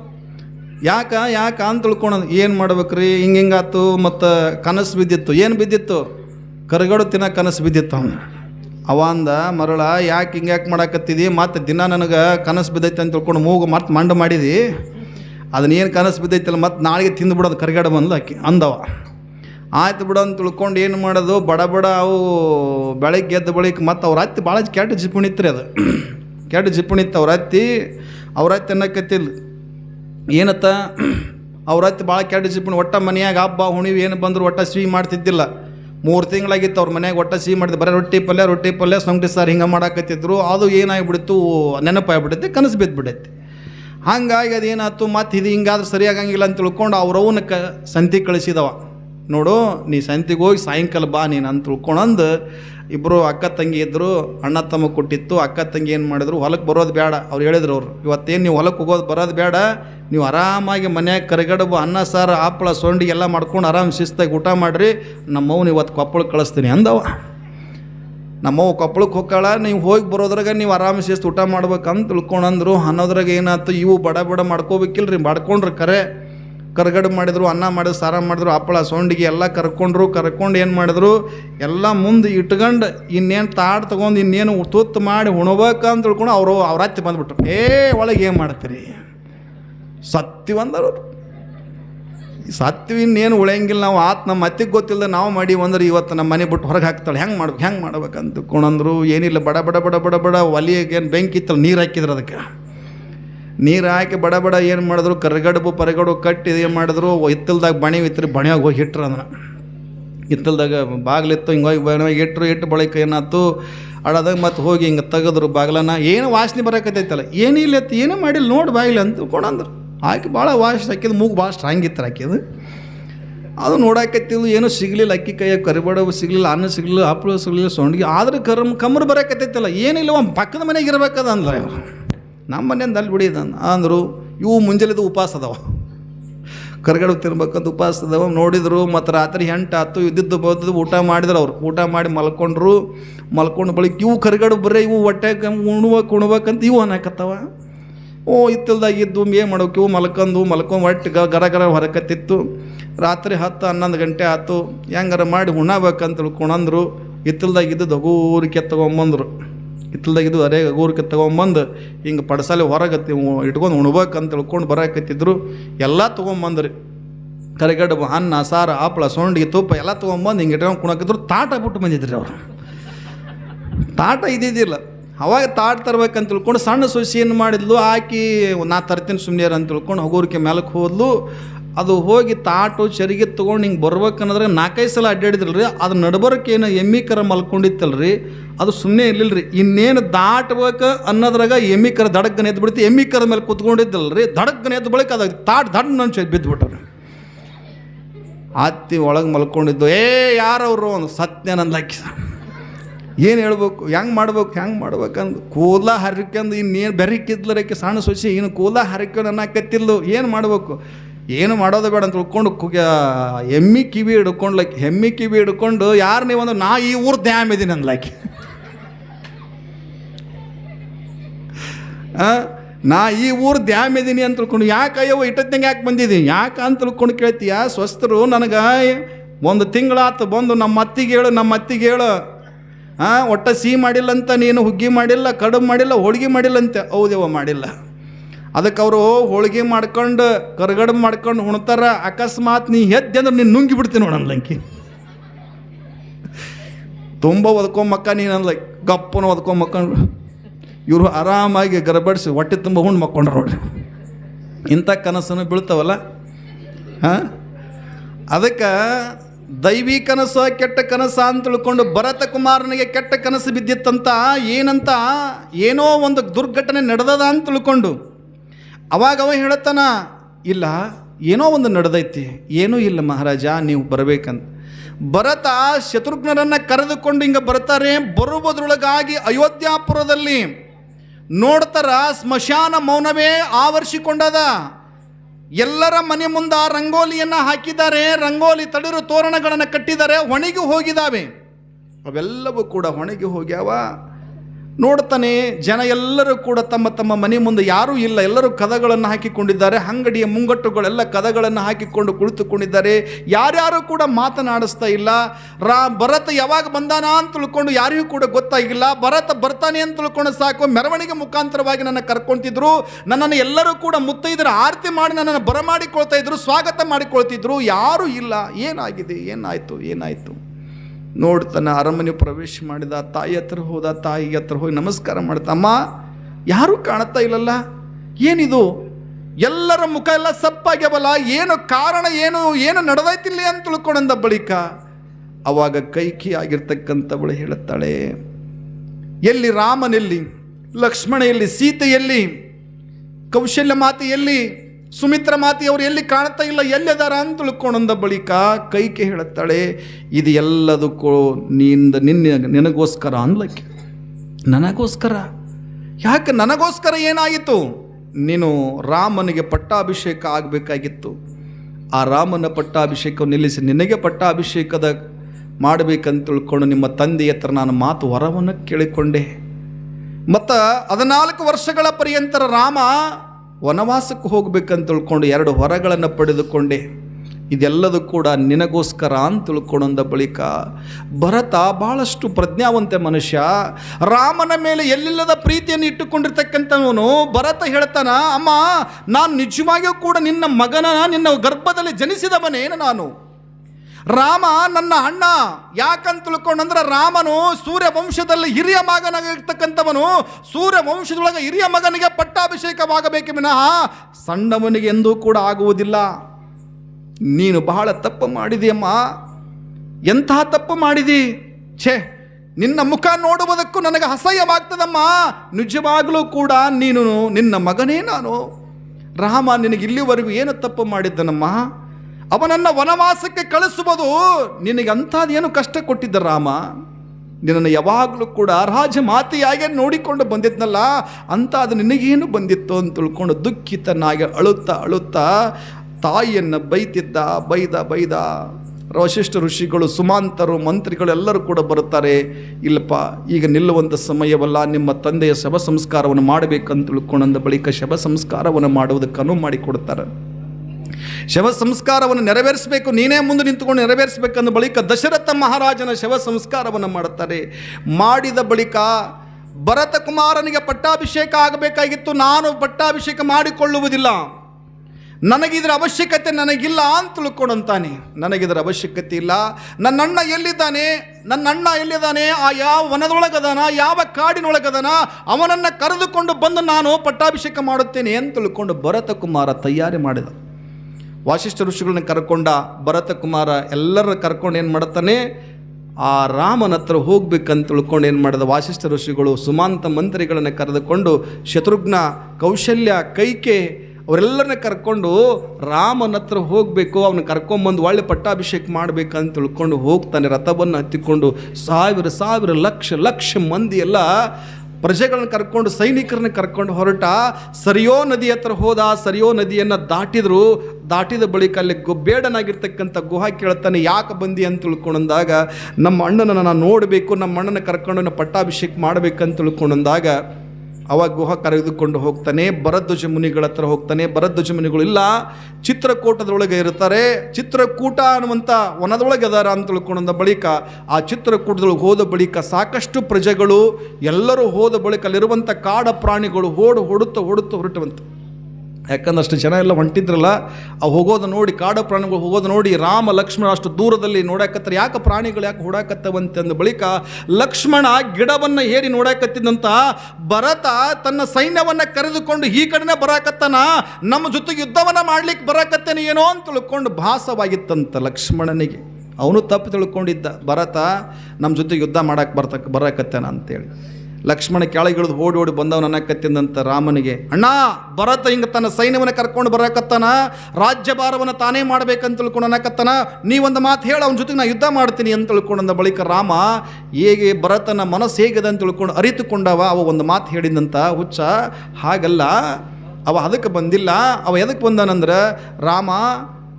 ಯಾಕ ಯಾಕ ಅಂತ ತಿಳ್ಕೊಳೋದು ಏನು ಮಾಡ್ಬೇಕ್ರಿ? ಹಿಂಗೆ ಹಿಂಗಾತು ಮತ್ತು ಕನಸು ಬಿದ್ದಿತ್ತು. ಏನು ಬಿದ್ದಿತ್ತು? ಕರ್ಗಡು ತಿನ್ನ ಕನಸು ಬಿದ್ದಿತ್ತು ಅವನು. ಅವ ಅಂದ ಮರಳ, ಯಾಕೆ ಹಿಂಗೆ ಯಾಕೆ ಮಾಡಾಕತ್ತಿದಿ? ಮತ್ತು ದಿನ ನನಗೆ ಕನಸು ಬಿದ್ದೈತೆ ಅಂತ ತಿಳ್ಕೊಂಡು ಮೂಗು ಮತ್ತೆ ಮಂಡ ಮಾಡಿದಿ. ಅದನ್ನೇನು ಕನಸು ಬಿದ್ದೈತಲ್ಲ, ಮತ್ತು ನಾಳೆಗೆ ತಿಂದುಬಿಡೋದು ಕರ್ಗಡ ಬಂದು ಅಕ್ಕಿ ಅಂದವ. ಆಯ್ತು ಬಿಡು ಅಂತ ತಿಳ್ಕೊಂಡು ಏನು ಮಾಡೋದು? ಬಡ ಬಡ ಅವು ಬೆಳಗ್ಗೆ ಎದ್ದ ಬಳಿಕ ಮತ್ತು ಅವ್ರ ಹತ್ತಿ ಭಾಳ ಕೆಟ್ಟ ಜಿಪುಣಿತ್ರಿ ಅದು. ಕೆಟ್ಟ ಇತ್ತು ಅವ್ರ ಅತ್ತಿ. ಅವ್ರ ಹತ್ತಿ ಅನ್ನಕತ್ತಿಲ್ಲ ಏನತ್ತ? ಅವ್ರ ಹತ್ತಿ ಭಾಳ ಕೆಟ್ಟ ಜಿಪುಣಿ ಒಟ್ಟ ಮನೆಯಾಗ ಹಬ್ಬ ಹುಣಿವಿ ಏನು ಬಂದರು ಒಟ್ಟ ಸಿಹಿ ಮಾಡ್ತಿದ್ದಿಲ್ಲ. ಮೂರು ತಿಂಗಳಾಗಿತ್ತು ಅವ್ರ ಮನೆಯಾಗ ಒಟ್ಟ ಸಿಹಿ ಮಾಡಿದ್ದು. ಬರೀ ರೊಟ್ಟಿ ಪಲ್ಯ ರೊಟ್ಟಿ ಪಲ್ಯ ಸೊಂಗಟಿ ಸಾರು ಹಿಂಗೆ ಮಾಡಾಕತ್ತಿದ್ರು. ಅದು ಏನಾಗ್ಬಿಡ್ತು? ನೆನಪಾಗ್ಬಿಟ್ಟೈತಿ ಕನಸು ಬಿದ್ದುಬಿಟ್ಟೈತಿ ಹಂಗಾಗಿ ಅದೇನಾಯ್ತು? ಮತ್ತು ಇದು ಹಿಂಗಾದ್ರೆ ಸರಿಯಾಗಂಗಿಲ್ಲ ಅಂತ ತಿಳ್ಕೊಂಡು ಅವ್ರವನ್ನ ಕ ಸಂತಿ ಕಳಿಸಿದವ. ನೋಡು, ನೀ ಸಂತಿಗೆ ಹೋಗಿ ಸಾಯಂಕಾಲ ಬಾ, ನೀನು ಅಂತ ತಿಳ್ಕೊಂಡಂದು ಇಬ್ಬರು ಅಕ್ಕ ತಂಗಿ ಇದ್ದರು ಅಣ್ಣ ತಮ್ಮ ಕೊಟ್ಟಿತ್ತು. ಅಕ್ಕ ತಂಗಿ ಏನು ಮಾಡಿದ್ರು ಹೊಲಕ್ಕೆ ಬರೋದು ಬೇಡ ಅವ್ರು ಹೇಳಿದ್ರು ಅವ್ರು, ಇವತ್ತೇನು ನೀವು ಹೊಲಕ್ಕೆ ಹೋಗೋದು ಬರೋದು ಬೇಡ ನೀವು ಆರಾಮಾಗಿ ಮನ್ಯಾಗ ಕರೆಗಡಬು, ಅನ್ನ, ಸಾರು ಹಪ್ಪಳ ಸೊಂಡಿ ಎಲ್ಲ ಮಾಡ್ಕೊಂಡು ಆರಾಮ್ ಶಿಸ್ತಾಗಿ ಊಟ ಮಾಡಿರಿ. ನಮ್ಮವ್ನ ಇವತ್ತು ಕೊಪ್ಪಳಕ್ಕೆ ಕಳಿಸ್ತೀನಿ ಅಂದವ. ನಮ್ಮವ್ವ ಕೊಪ್ಪಳಕ್ಕೆ ಹೋಗ್ಕಾಳ, ನೀವು ಹೋಗಿ ಬರೋದ್ರಾಗ ನೀವು ಆರಾಮ ಶಿಸ್ತು ಊಟ ಮಾಡ್ಬೇಕಂತ ತಿಳ್ಕೊಂಡಂದ್ರು. ಅನ್ನೋದ್ರಾಗ ಏನಾಯ್ತು, ಇವು ಬಡ ಬಡ ಮಾಡ್ಕೋಬೇಕಿಲ್ರಿ, ಮಾಡ್ಕೊಂಡ್ರಿ ಕರೆ. ಕರ್ಗಡು ಮಾಡಿದ್ರು, ಅನ್ನ ಮಾಡಿದ್ರು, ಸಾರ ಮಾಡಿದ್ರು, ಹಪ್ಪಳ, ಸೊಂಡಿಗೆ ಎಲ್ಲ ಕರ್ಕೊಂಡ್ರು, ಕರ್ಕೊಂಡು ಏನು ಮಾಡಿದ್ರು? ಎಲ್ಲ ಮುಂದೆ ಇಟ್ಕೊಂಡು ಇನ್ನೇನು ತಾಡ್ ತೊಗೊಂಡು ಇನ್ನೇನು ತುತ್ತು ಮಾಡಿ ಉಣ್ಬೇಕಂತ ತಿಳ್ಕೊಂಡು ಅವರು ಅವ್ರ ಹತ್ತಿ ಬಂದ್ಬಿಟ್ರು. ಏ, ಒಳಗೆ ಏನು ಮಾಡ್ತೀರಿ? ಸತ್ಯವಂದರು ಸತ್ವಿ ಇನ್ನೇನು ಉಳಿಯಂಗಿಲ್ಲ, ನಾವು ಆತ್ ನಮ್ಮ ಅತ್ತಿಗೆ ಗೊತ್ತಿಲ್ಲದೆ ನಾವು ಮಾಡಿ ಅಂದ್ರೆ ಇವತ್ತು ನಮ್ಮ ಮನೆ ಬಿಟ್ಟು ಹೊರಗೆ ಹಾಕ್ತಾಳೆ. ಹೆಂಗೆ ಮಾಡ್ಬೇಕು, ಹೆಂಗೆ ಮಾಡ್ಬೇಕಂತ ಕೊಣಂದ್ರು ಏನಿಲ್ಲ, ಬಡ ಬಡ ಬಡ ಬಡ ಬಡ ಒಲಿಗೆ ಏನು ಬೆಂಕಿ ಇತ್ತಲ್ಲ, ನೀರು ಹಾಕಿದ್ರು ಅದಕ್ಕೆ. ನೀರು ಹಾಕಿ ಬಡ ಬಡ ಏನು ಮಾಡಿದ್ರು, ಕರ್ಗಡುಬು ಪರಗಡು ಕಟ್ಟಿ ಏನು ಮಾಡಿದ್ರು, ಹಿತ್ತಲ್ದಾಗ ಬಣಿ ಇತ್ತು ಬಣಿಯಾಗ ಹೋಗಿ ಇಟ್ಟರು ಅದನ್ನು. ಹಿತ್ತಲ್ದಾಗ ಬಾಗಿಲಿತ್ತು, ಹಿಂಗೋಗಿ ಹೋಗಿ ಬಣಿಯಾಗ ಇಟ್ಟರು ಇಟ್ಟು ಬಳಿಕ ಏನಾಯ್ತು ಅಡದಾಗ ಮತ್ತೆ ಹೋಗಿ ಹಿಂಗೆ ತೆಗೆದ್ರು ಬಾಗಿಲನ್ನ. ಏನು ವಾಸನೆ ಬರಕತ್ತೈತಲ್ಲ ಏನಿಲ್ಲ ಇತ್ತು, ಏನೂ ಮಾಡಿಲ್ಲ, ನೋಡಿ ಬಾಗಿಲು ಅಂತ ಕೊಡಂದ್ರು ಆಕೆ ಭಾಳ ವಾಸನೆ ಹಾಕಿದ್ದು ಮೂಗು ಭಾಳ ಸ್ಟ್ರಾಂಗ್ ಇತ್ತು ಹಾಕಿದ್ದು ಅದು ನೋಡಾಕತ್ತಿದ್ದು ಏನೂ ಸಿಗಲಿಲ್ಲ, ಅಕ್ಕಿ ಕೈಯಾಗ ಕರಿಬಡವು ಸಿಗಲಿಲ್ಲ, ಅನ್ನ ಸಿಗಲಿಲ್ಲ ಹಪ್ಪಳು ಸಿಗಲಿಲ್ಲ, ಸೊಂಡಿಗೆ. ಆದ್ರೆ ಕರ್ಮ ಕಮ್ಮರು ಬರಕತ್ತೈತಲ್ಲ, ಏನಿಲ್ಲ, ಒಂದು ಪಕ್ಕದ ಮನೆಗೆ ಇರಬೇಕದ ಅಂದ್ರೆ ಇವ್ರು ನಮ್ಮ ಮನೆಯಿಂದ ಅಲ್ಲಿ ನಾನು ಅಂದರು, ಇವು ಮುಂಜಾನೆದು ಉಪವಾಸ ಅದಾವ. ಕರ್ಗಡು ತಿನ್ಬೇಕಂತ ಉಪವಾಸ ಅದಾವ. ನೋಡಿದ್ರು ಮತ್ತು ರಾತ್ರಿ ಎಂಟು ಹತ್ತು ಇದ್ದಿದ್ದು ಬದ್ದು ಊಟ ಮಾಡಿದ್ರು ಅವ್ರು. ಊಟ ಮಾಡಿ ಮಲ್ಕೊಂಡ್ರು. ಮಲ್ಕೊಂಡು ಬಳಿಕ ಇವು ಕರ್ಗಡೆ ಬರೀ ಇವು ಹೊಟ್ಟೆ ಉಣ್ಬೇಕು ಉಣ್ಬೇಕಂತ ಇವು ಅನ್ನಕತ್ತವ ಓ, ಇತ್ತಲ್ದಾಗ ಇದ್ದು ಏನು ಮಾಡೋಕೆ? ಇವು ಮಲ್ಕೊಂಡು ಮಲ್ಕೊಂಡು ಒಟ್ಟು ಗರ ಗರ ಹೊರಕತ್ತಿತ್ತು. ರಾತ್ರಿ ಹತ್ತು, ಹನ್ನೊಂದು ಗಂಟೆ ಆಯ್ತು ಹೆಂಗಾರ ಮಾಡಿ ಉಣ್ಣಬೇಕಂತ ತಿಳ್ಕೊಂಡಂದ್ರು. ಇತ್ತಲ್ದಾಗ ಇದ್ದು ದಗೂರಿಕೆ ತೊಗೊಂಬಂದ್ರು ಹಿತ್ತಲ್ದಾಗ ಇದು ಅರೆ ಹಗೂರಿಕೆ ತೊಗೊಂಬಂದು ಹಿಂಗೆ ಪಡಸಾಲೆ ಹೊರಗೆ ಇಟ್ಕೊಂಡು ಉಣ್ಬೇಕಂತ ತಿಳ್ಕೊಂಡು ಬರಕತ್ತಿದ್ರು. ಎಲ್ಲ ತೊಗೊಂಬಂದ್ರಿ. ಕರಿಗಡ್ಬು ಅನ್ನ, ಸಾರ, ಹಪ್ಳ, ಸೊಂಡಿಗೆ, ತುಪ್ಪ ಎಲ್ಲ ತೊಗೊಂಬಂದು ಹಿಂಗೆ ಇಟ್ಕೊಂಡು ಕುಣಕಿದ್ರು. ತಾಟ ಬಿಟ್ಟು ಬಂದಿದ್ರಿ ಅವರು. ತಾಟ ಇದ್ದಿದ್ದಿಲ್ಲ. ಅವಾಗ ತಾಟ ತರ್ಬೇಕಂತ ತಿಳ್ಕೊಂಡು ಸಣ್ಣ ಸೊಸಿ ಏನು ಮಾಡಿದ್ಲು? ಆಕಿ ನಾ ತರ್ತೀನಿ ಸುಮ್ಮನೆ ಅಂತ ತಿಳ್ಕೊಂಡು ಹಗೂರಿಕೆ ಮೇಲಕ್ಕೆ ಹೋದ್ಲು. ಅದು ಹೋಗಿ ತಾಟು ಚರಿಗೆ ತೊಗೊಂಡು ಹಿಂಗೆ ಬರ್ಬೇಕನ್ನೋದ್ರಾಗ ನಾಲ್ಕೈದು ಸಲ ಅಡ್ಡಾಡಿದ್ರಲ್ರಿ. ಅದು ನಡ್ಬರಕ್ಕೆ ಏನು ಎಮ್ಮಿ ಕರ ಮಲ್ಕೊಂಡಿತ್ತಲ್ರಿ. ಅದು ಸುಮ್ಮನೆ ಇರಲಿಲ್ಲ ರೀ ಇನ್ನೇನು ದಾಟ್ಬೇಕು ಅನ್ನೋದ್ರಾಗ ಎಮ್ಮಿ ಕರ ದಡಗ್ಗನ ಎದ್ದು ಬಿಡ್ತಿ. ಎಮ್ಮಿ ಕರ ಮೇಲೆ ಕುತ್ಕೊಂಡಿದ್ದಲ್ಲ ರೀ ದಡಗ್ಗನ ಎದ್ದು ಬಳಿಕ ಅದು ತಾಟ್ ದಡ್ ನಂಚು ಬಿದ್ದುಬಿಟ್ರೆ ಅತ್ತಿ ಒಳಗೆ ಮಲ್ಕೊಂಡಿದ್ದು, ಏ, ಯಾರವರು? ಒಂದು ಸತ್ಯನಂದ ನಂದ್ಲಾಕಿ ಏನು ಹೇಳ್ಬೇಕು? ಹೆಂಗೆ ಮಾಡ್ಬೇಕು? ಹೆಂಗೆ ಮಾಡ್ಬೇಕಂದು ಕೂದಲ ಹರಿಕೊಂಡು ಇನ್ನೇನು ಬೆರಿಕಿದ್ಲರಕ್ಕೆ ಸಣ್ಣ ಸೊಸಿ, ಇನ್ನು ಕೂದಲ ಹರಿಕೊಂಡು ಅನ್ನಕತ್ತಿಲ್ಲು ಏನು ಮಾಡಬೇಕು? ಏನು ಮಾಡೋದು ಬೇಡ ಅಂತ ಉಳ್ಕೊಂಡು ಕು- ಎಮ್ಮಿ ಕಿವಿ ಹಿಡ್ಕೊಂಡ್ಲಕ್ಕೆ ಎಮ್ಮಿ ಕಿವಿ ಹಿಡ್ಕೊಂಡು, ಯಾರು ನೀವೊಂದು ನಾ ಈ ಊರು ದ್ಯಾಮ್ ಇದೀನಿ ಅಂದ್ಲಾಕಿ ನಾ ಈ ಊರು ದ್ಯಾಮ್ ಇದೀನಿ ಅಂತ ತಿಳ್ಕೊಂಡು ಯಾಕೆ ಅಯ್ಯೋ ಇಟ್ಟತ್ತಂಗೆ ಯಾಕೆ ಬಂದಿದ್ದೀನಿ ಯಾಕೆ ಅಂತ ತಿಳ್ಕೊಂಡು ಕೇಳ್ತೀಯ? ಸ್ವಸ್ಥರು ನನಗೆ ಒಂದು ತಿಂಗಳಾತು ಬಂದು ನಮ್ಮ ಅತ್ತಿಗೆ ಹೇಳು, ನಮ್ಮ ಅತ್ತಿಗೆ ಹೇಳು. ಹಾಂ ಒಟ್ಟ ಸಿಹಿ ಮಾಡಿಲ್ಲ ಅಂತ ನೀನು ಹುಗ್ಗಿ ಮಾಡಿಲ್ಲ, ಕಡುಬು ಮಾಡಿಲ್ಲ, ಹೋಳಿಗೆ ಮಾಡಿಲ್ಲ ಅಂತೆ ಹೌದೇವ ಮಾಡಿಲ್ಲ. ಅದಕ್ಕೆ ಅವರು ಹೋಳಿಗೆ ಮಾಡ್ಕೊಂಡು ಕರ್ಗಡುಬು ಮಾಡ್ಕೊಂಡು ಉಣ್ತಾರ. ಅಕಸ್ಮಾತ್ ನೀ ಹೆದ್ದೆ ಅಂದ್ರೆ ನೀನು ನುಂಗಿ ಬಿಡ್ತೀನಿ ನೋಡನ್ಲಂಕಿ ತುಂಬ ಒದ್ಕೊಂಬಕ್ಕ ನೀನು ಅನ್ಲ ಗಪ್ಪನ ಒದ್ಕೊಂಬಕ್ಕೊಂಡು ಇವರು ಆರಾಮಾಗಿ ಗರಬಡಿಸಿ ಹೊಟ್ಟೆ ತುಂಬ ಹುಣ್ಣು ಮಕ್ಕೊಂಡ್ರು ನೋಡ್ರಿ. ಇಂಥ ಕನಸನ್ನು ಬೀಳ್ತಾವಲ್ಲ? ಹಾಂ? ಅದಕ್ಕೆ ದೈವಿ ಕನಸ ಕೆಟ್ಟ ಕನಸ ಅಂತ ತಿಳ್ಕೊಂಡು ಭರತ ಕುಮಾರನಿಗೆ ಕೆಟ್ಟ ಕನಸು ಬಿದ್ದಿತ್ತಂತ ಏನಂತ ಏನೋ ಒಂದು ದುರ್ಘಟನೆ ನಡೆದದ ಅಂತ ತಿಳ್ಕೊಂಡು ಅವಾಗ ಅವ ಹೇಳತ್ತಾನ ಇಲ್ಲ, ಏನೋ ಒಂದು ನಡೆದೈತಿ, ಏನೂ ಇಲ್ಲ ಮಹಾರಾಜ, ನೀವು ಬರಬೇಕಂತ. ಭರತ ಶತ್ರುಘ್ನರನ್ನು ಕರೆದುಕೊಂಡು ಹಿಂಗೆ ಬರ್ತಾರೆ, ಬರುವುದರೊಳಗಾಗಿ ಅಯೋಧ್ಯಾಪುರದಲ್ಲಿ ನೋಡ್ತಾರ ಸ್ಮಶಾನ ಮೌನವೇ ಆವರಿಸಿಕೊಂಡದ. ಎಲ್ಲರ ಮನೆ ಮುಂದೆ ರಂಗೋಲಿಯನ್ನು ಹಾಕಿದ್ದಾರೆ. ರಂಗೋಲಿ ತಡಿರು ತೋರಣಗಳನ್ನು ಕಟ್ಟಿದ್ದಾರೆ. ಒಣಗಿ ಹೋಗಿದ್ದಾವೆ ಅವೆಲ್ಲವೂ ಕೂಡ ಒಣಗಿ ಹೋಗ್ಯಾವ. ನೋಡ್ತಾನೆ, ಜನ ಎಲ್ಲರೂ ಕೂಡ ತಮ್ಮ ತಮ್ಮ ಮನೆ ಮುಂದೆ ಯಾರೂ ಇಲ್ಲ, ಎಲ್ಲರೂ ಕದಗಳನ್ನು ಹಾಕಿಕೊಂಡಿದ್ದಾರೆ, ಅಂಗಡಿಯ ಮುಂಗಟ್ಟುಗಳೆಲ್ಲ ಕದಗಳನ್ನು ಹಾಕಿಕೊಂಡು ಕುಳಿತುಕೊಂಡಿದ್ದಾರೆ, ಯಾರ್ಯಾರು ಕೂಡ ಮಾತನಾಡಿಸ್ತಾ ಇಲ್ಲ, ರಾ, ಭರತ ಯಾವಾಗ ಬಂದಾನ ಅಂತ ತಿಳ್ಕೊಂಡು ಯಾರಿಗೂ ಕೂಡ ಗೊತ್ತಾಗಿಲ್ಲ ಭರತ ಬರ್ತಾನೆ ಅಂತ ತಿಳ್ಕೊಂಡು ಸಾಕು, ಮೆರವಣಿಗೆ ಮುಖಾಂತರವಾಗಿ ನನ್ನ ಕರ್ಕೊಂತಿದ್ರು, ನನ್ನನ್ನು ಎಲ್ಲರೂ ಕೂಡ ಮುತ್ತೈದರು ಆರತಿ ಮಾಡಿ ನನ್ನನ್ನು ಬರಮಾಡಿಕೊಳ್ತಾ ಇದ್ರು, ಸ್ವಾಗತ ಮಾಡಿಕೊಳ್ತಿದ್ರು, ಯಾರೂ ಇಲ್ಲ, ಏನಾಗಿದೆ, ಏನಾಯಿತು ಏನಾಯಿತು? ನೋಡ್ತಾನೆ ಅರಮನೆ ಪ್ರವೇಶ ಮಾಡಿದ, ತಾಯಿ ಹತ್ರ ಹೋದ ತಾಯಿ ಹತ್ರ ಹೋಗಿ ನಮಸ್ಕಾರ ಮಾಡ್ತಮ್ಮ ಯಾರೂ ಕಾಣುತ್ತಾ ಇಲ್ಲಲ್ಲ? ಏನಿದು? ಎಲ್ಲರ ಮುಖ ಎಲ್ಲ ಸಪ್ಪಾಗ್ಯವಲ್ಲ? ಏನು ಕಾರಣ, ಏನು ಏನು ನಡೆದೈತಿಲ್ಲ ಅಂತ ತಿಳ್ಕೊಂಡಂದ ಬಳಿಕ, ಅವಾಗ ಕೈಕಿ ಆಗಿರ್ತಕ್ಕಂಥವಳು ಹೇಳುತ್ತಾಳೆ, ಎಲ್ಲಿ ರಾಮನೆಲ್ಲಿ ಲಕ್ಷ್ಮಣ ಎಲ್ಲಿ ಸೀತೆಯಲ್ಲಿ, ಕೌಶಲ್ಯ ಮಾತೆ ಎಲ್ಲಿ ಸುಮಿತ್ರ ಮಾತೆಯವರು ಎಲ್ಲಿ ಕಾಣ್ತಾ ಇಲ್ಲ ಎಲ್ಲಿದಾರ ಅಂತ ತಿಳ್ಕೊಂಡ ಬಳಿಕ ಕೈಕೆ ಹೇಳುತ್ತಾಳೆ ಇದು ಎಲ್ಲದಕ್ಕೂ ನಿಂದ ನಿನ್ನ ನಿನಗೋಸ್ಕರ ಅನ್ಲಕ್ಕೆ ನನಗೋಸ್ಕರ? ಯಾಕೆ ನನಗೋಸ್ಕರ ಏನಾಯಿತು? ನೀನು ರಾಮನಿಗೆ ಪಟ್ಟಾಭಿಷೇಕ ಆಗಬೇಕಾಗಿತ್ತು. ಆ ರಾಮನ ಪಟ್ಟಾಭಿಷೇಕ ನಿಲ್ಲಿಸಿ ನಿನಗೆ ಪಟ್ಟಾಭಿಷೇಕದ ಮಾಡಬೇಕಂತ ತಿಳ್ಕೊಂಡು ನಿಮ್ಮ ತಂದೆಯ ಹತ್ರ ನಾನು ಮಾತು ವರವನ್ನು ಕೇಳಿಕೊಂಡೆ. ಮತ್ತು ಹದಿನಾಲ್ಕು ವರ್ಷಗಳ ಪರ್ಯಂತರ ರಾಮ ವನವಾಸಕ್ಕೆ ಹೋಗ್ಬೇಕಂತ ತಿಳ್ಕೊಂಡು ಎರಡು ಹೊರಗಳನ್ನು ಪಡೆದುಕೊಂಡೆ. ಇದೆಲ್ಲದೂ ಕೂಡ ನಿನಗೋಸ್ಕರ ಅಂತ ತಿಳ್ಕೊಂಡೊಂದ ಬಳಿಕ, ಭರತ ಭಾಳಷ್ಟು ಪ್ರಜ್ಞಾವಂತೆ ಮನುಷ್ಯ, ರಾಮನ ಮೇಲೆ ಎಲ್ಲಿಲ್ಲದ ಪ್ರೀತಿಯನ್ನು ಇಟ್ಟುಕೊಂಡಿರ್ತಕ್ಕಂಥವನು ಭರತ ಹೇಳ್ತಾನ, ಅಮ್ಮ, ನಾನು ನಿಜವಾಗಿಯೂ ಕೂಡ ನಿನ್ನ ಮಗನ ನಿನ್ನ ಗರ್ಭದಲ್ಲಿ ಜನಿಸಿದವನೇನು ನಾನು? ರಾಮ ನನ್ನ ಅಣ್ಣ. ಯಾಕಂತ ತಿಳ್ಕೊಂಡಂದ್ರೆ ರಾಮನು ಸೂರ್ಯ ವಂಶದಲ್ಲಿ ಹಿರಿಯ ಮಗನಾಗಿರ್ತಕ್ಕಂಥವನು. ಸೂರ್ಯ ವಂಶದೊಳಗೆ ಹಿರಿಯ ಮಗನಿಗೆ ಪಟ್ಟಾಭಿಷೇಕವಾಗಬೇಕು ವಿನಃ ಸಣ್ಣವನಿಗೆ ಎಂದೂ ಕೂಡ ಆಗುವುದಿಲ್ಲ. ನೀನು ಬಹಳ ತಪ್ಪು ಮಾಡಿದೆಯಮ್ಮ. ಎಂತಹ ತಪ್ಪು ಮಾಡಿದಿ? ಛೇ, ನಿನ್ನ ಮುಖ ನೋಡುವುದಕ್ಕೂ ನನಗೆ ಅಸಹ್ಯವಾಗ್ತದಮ್ಮ. ನಿಜವಾಗಲೂ ಕೂಡ ನೀನು ನಿನ್ನ ಮಗನೇ ನಾನು. ರಾಮ ನಿನಗೆ ಇಲ್ಲಿವರೆಗೂ ಏನು ತಪ್ಪು ಮಾಡಿದ್ದನಮ್ಮ? ಅವನನ್ನು ವನವಾಸಕ್ಕೆ ಕಳಿಸುವುದು ನಿನಗೆ ಅಂಥದ್ದೇನು ಕಷ್ಟ ಕೊಟ್ಟಿದ್ದ ರಾಮ? ನಿನ್ನನ್ನು ಯಾವಾಗಲೂ ಕೂಡ ರಾಜ ಮಾತೆಯಾಗೆ ನೋಡಿಕೊಂಡು ಬಂದಿದ್ನಲ್ಲ ಅಂತ ಅದು ನಿನಗೇನು ಬಂದಿತ್ತು ಅಂತ ತಿಳ್ಕೊಂಡು ದುಃಖಿತನಾಗಿ ಅಳುತ್ತಾ ಅಳುತ್ತಾ ತಾಯಿಯನ್ನು ಬೈತಿದ್ದ, ಬೈದ ಬೈದ. ವಶಿಷ್ಠ ಋಷಿಗಳು, ಸುಮಾಂತರು, ಮಂತ್ರಿಗಳು ಎಲ್ಲರೂ ಕೂಡ ಬರುತ್ತಾರೆ. ಇಲ್ಲಪ್ಪ, ಈಗ ನಿಲ್ಲುವಂಥ ಸಮಯವಲ್ಲ, ನಿಮ್ಮ ತಂದೆಯ ಶವ ಸಂಸ್ಕಾರವನ್ನು ಮಾಡಬೇಕಂತ ತಿಳ್ಕೊಂಡಂದ ಬಳಿಕ ಶವ ಸಂಸ್ಕಾರವನ್ನು ಮಾಡುವುದಕ್ಕೆ ಅನುವು ಮಾಡಿಕೊಡ್ತಾರೆ ಶವ ಸಂಸ್ಕಾರವನ್ನು ನೆರವೇರಿಸಬೇಕು, ನೀನೇ ಮುಂದೆ ನಿಂತುಕೊಂಡು ನೆರವೇರಿಸಬೇಕಂದ ಬಳಿಕ ದಶರಥ ಮಹಾರಾಜನ ಶವ ಸಂಸ್ಕಾರವನ್ನು ಮಾಡುತ್ತಾರೆ ಮಾಡಿದ ಬಳಿಕ ಭರತ ಕುಮಾರನಿಗೆ ಪಟ್ಟಾಭಿಷೇಕ ಆಗಬೇಕಾಗಿತ್ತು, ನಾನು ಪಟ್ಟಾಭಿಷೇಕ ಮಾಡಿಕೊಳ್ಳುವುದಿಲ್ಲ. ನನಗಿದ್ರ ಅವಶ್ಯಕತೆ ನನಗಿಲ್ಲ ಅಂತ ತಿಳ್ಕೊಂಡಂತಾನೆ. ನನಗಿದ್ರ ಅವಶ್ಯಕತೆ ಇಲ್ಲ. ನನ್ನಣ್ಣ ಎಲ್ಲಿದ್ದಾನೆ? ನನ್ನ ಅಣ್ಣ ಎಲ್ಲಿದ್ದಾನೆ? ಆ ಯಾವ ವನದೊಳಗದಾನ? ಯಾವ ಕಾಡಿನೊಳಗದಾನ? ಅವನನ್ನು ಕರೆದುಕೊಂಡು ಬಂದು ನಾನು ಪಟ್ಟಾಭಿಷೇಕ ಮಾಡುತ್ತೇನೆ ಅಂತ ತಿಳ್ಕೊಂಡು ಭರತ ಕುಮಾರ ತಯಾರಿ ಮಾಡಿದ. ವಾಸಿಷ್ಠ ಋಷಿಗಳನ್ನ ಕರ್ಕೊಂಡ ಭರತ ಕುಮಾರ ಎಲ್ಲರ ಕರ್ಕೊಂಡು ಏನು ಮಾಡ್ತಾನೆ? ಆ ರಾಮನ ಹತ್ರ ಹೋಗ್ಬೇಕಂತ ತಿಳ್ಕೊಂಡು ಏನು ಮಾಡಿದ? ವಾಸಿಷ್ಠ ಋಷಿಗಳು ಸುಮಾಂತ ಮಂತ್ರಿಗಳನ್ನು ಕರೆದುಕೊಂಡು ಶತ್ರುಘ್ನ ಕೌಶಲ್ಯ, ಕೈಕೆ ಅವರೆಲ್ಲರನ್ನ ಕರ್ಕೊಂಡು ರಾಮನ ಹತ್ರ ಹೋಗಬೇಕು, ಅವನ ಕರ್ಕೊಂಬಂದು ಒಳ್ಳೆ ಪಟ್ಟಾಭಿಷೇಕ ಮಾಡಬೇಕಂತ ತಿಳ್ಕೊಂಡು ಹೋಗ್ತಾನೆ. ರಥವನ್ನು ಹತ್ತಿಕೊಂಡು ಸಾವಿರ ಸಾವಿರ ಲಕ್ಷ ಲಕ್ಷ ಮಂದಿ ಎಲ್ಲ ಪ್ರಜೆಗಳನ್ನ ಕರ್ಕೊಂಡು, ಸೈನಿಕರನ್ನ ಕರ್ಕೊಂಡು ಹೊರಟ ಸರಿಯೋ ನದಿ ಹತ್ರ ಹೋದ ಸರಿಯೋ ನದಿಯನ್ನು ದಾಟಿದ್ರು. ದಾಟಿದ ಬಳಿಕ ಅಲ್ಲಿ ಗೊಬ್ಬೇಡನಾಗಿರ್ತಕ್ಕಂಥ ಗುಹಾ ಕೇಳ್ತಾನೆ, ಯಾಕೆ ಬಂದಿ ಅಂತ ತಿಳ್ಕೊಂಡಂದಾಗ, ನಮ್ಮ ಅಣ್ಣನನ್ನು ನಾನು ನೋಡಬೇಕು, ನಮ್ಮ ಅಣ್ಣನ ಕರ್ಕೊಂಡು ಪಟ್ಟಾಭಿಷೇಕ ಮಾಡಬೇಕಂತ ತಿಳ್ಕೊಂಡಂದಾಗ ಅವಾಗ ಗುಹ ಕರೆದುಕೊಂಡು ಹೋಗ್ತಾನೆ, ಭರದ್ವಜ ಮುನಿಗಳ ಹತ್ರ ಹೋಗ್ತಾನೆ, ಭರದ್ವಜ ಮುನಿಗಳು ಇಲ್ಲ, ಚಿತ್ರಕೂಟದೊಳಗೆ ಇರ್ತಾರೆ, ಚಿತ್ರಕೂಟ ಅನ್ನುವಂಥ ವನದೊಳಗೆ ಅದಾರ ಅಂತ ತಿಳ್ಕೊಂಡ ಬಳಿಕ, ಆ ಚಿತ್ರಕೂಟದೊಳಗೆ ಹೋದ ಬಳಿಕ ಸಾಕಷ್ಟು ಪ್ರಜೆಗಳು ಎಲ್ಲರೂ ಹೋದ ಬಳಿಕ ಅಲ್ಲಿರುವಂಥ ಕಾಡ ಪ್ರಾಣಿಗಳು ಓಡು ಹೊಡುತ್ತಾ ಹೊಡುತ್ತ ಹೊರಟುವಂತ. ಯಾಕಂದ್ರೆ ಅಷ್ಟು ಜನ ಎಲ್ಲ ಹೊಂಟಿದ್ರಲ್ಲ ಆ ಹೋಗೋದು ನೋಡಿ, ಕಾಡು ಪ್ರಾಣಿಗಳು ಹೋಗೋದು ನೋಡಿ, ರಾಮ, ಲಕ್ಷ್ಮಣ ಅಷ್ಟು ದೂರದಲ್ಲಿ ನೋಡಕತ್ತಾರೆ ಯಾಕೆ ಪ್ರಾಣಿಗಳು ಯಾಕೆ ಹೊಡಾಕತ್ತವಂತೆ ಅಂದ ಬಳಿಕ ಲಕ್ಷ್ಮಣ ಗಿಡವನ್ನು ಹೇರಿ ನೋಡಕತ್ತಿದ್ದಂತ ಭರತ ತನ್ನ ಸೈನ್ಯವನ್ನು ಕರೆದುಕೊಂಡು ಈ ಕಡೆನೇ ಬರಾಕತ್ತಾನ? ನಮ್ಮ ಜೊತೆಗೆ ಯುದ್ಧವನ್ನು ಮಾಡ್ಲಿಕ್ಕೆ ಬರಾಕತ್ತೇನೆ ಏನೋ ಅಂತ ತಿಳ್ಕೊಂಡು ಭಾಸವಾಗಿತ್ತಂತ ಲಕ್ಷ್ಮಣನಿಗೆ. ಅವನು ತಪ್ಪು ತಿಳ್ಕೊಂಡಿದ್ದ. ಭರತ, ನಮ್ಮ ಜೊತೆಗೆ ಯುದ್ಧ ಮಾಡಕ್ಕೆ ಬರ್ತಕ್ಕ ಬರಾಕತ್ತೇನ ಅಂತೇಳಿ. ಲಕ್ಷ್ಮಣ ಕೆಳಗಿಳಿದು ಓಡಿ ಓಡಿ ಬಂದವನ ಅನ್ನಕತ್ತಿದ್ದಂತ ರಾಮನಿಗೆ, ಅಣ್ಣ, ಭರತ ಹಿಂಗೆ ತನ್ನ ಸೈನ್ಯವನ್ನು ಕರ್ಕೊಂಡು ಬರಕತ್ತಾನ? ರಾಜ್ಯಭಾರವನ್ನು ತಾನೇ ಮಾಡ್ಬೇಕಂತ ತಿಳ್ಕೊಂಡು ಅನ್ನಕತ್ತಾನ ನೀವೊಂದು ಮಾತು ಹೇಳ, ಅವನ ಜೊತೆಗೆ ನಾನು ಯುದ್ಧ ಮಾಡ್ತೀನಿ ಅಂತ ತಿಳ್ಕೊಂಡಂದ ಬಳಿಕ ರಾಮ, ಹೇಗೆ ಭರತನ ಮನಸ್ಸು ಹೇಗಿದೆ ಅಂತ ತಿಳ್ಕೊಂಡು ಅರಿತುಕೊಂಡವ, ಅವ ಒಂದು ಮಾತು ಹೇಳಿದಂತ ಹುಚ್ಚ, ಹಾಗಲ್ಲ, ಅವ ಅದಕ್ಕೆ ಬಂದಿಲ್ಲ, ಅವ ಎದಕ್ಕೆ ಬಂದನಂದ್ರೆ? ರಾಮ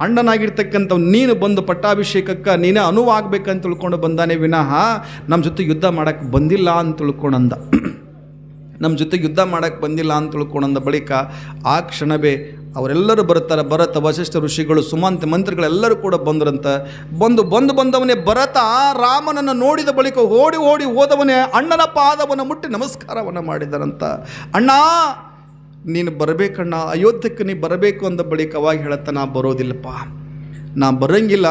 ಅಣ್ಣನಾಗಿರ್ತಕ್ಕಂಥವ್ ನೀನು ಬಂದು ಪಟ್ಟಾಭಿಷೇಕಕ್ಕೆ ನೀನೇ ಅನುವಾಗಬೇಕಂತ ತಿಳ್ಕೊಂಡು ಬಂದಾನೆ ವಿನಃ ನಮ್ಮ ಜೊತೆ ಯುದ್ಧ ಮಾಡಕ್ಕೆ ಬಂದಿಲ್ಲ ಅಂತ ತಿಳ್ಕೊಂಡಂದ. ನಮ್ಮ ಜೊತೆ ಯುದ್ಧ ಮಾಡಕ್ಕೆ ಬಂದಿಲ್ಲ ಅಂತ ತಿಳ್ಕೊಂಡಂದ ಬಳಿಕ ಆ ಕ್ಷಣವೇ ಅವರೆಲ್ಲರೂ ಬರ್ತಾರೆ. ಭರತ ವಶಿಷ್ಠ ಋಷಿಗಳು, ಸುಮಂತ ಮಂತ್ರಿಗಳೆಲ್ಲರೂ ಕೂಡ ಬಂದ್ರಂತ. ಬಂದು ಬಂದು ಬಂದವನೇ ಭರತ ರಾಮನನ್ನು ನೋಡಿದ ಬಳಿಕ ಓಡಿ ಓಡಿ ಹೋದವನೇ ಅಣ್ಣನ ಪಾದವನ್ನು ಮುಟ್ಟಿ ನಮಸ್ಕಾರವನ್ನು ಮಾಡಿದರಂತ. ಅಣ್ಣ ನೀನು ಬರಬೇಕಣ್ಣ ಅಯೋಧ್ಯಕ್ಕೆ ನೀ ಬರಬೇಕು ಅಂದ ಬಳಿಕ ಅವಾಗ ಹೇಳತ್ತ, ನಾ ಬರೋದಿಲ್ಲಪ್ಪ. ನಾ ಬರಂಗಿಲ್ಲ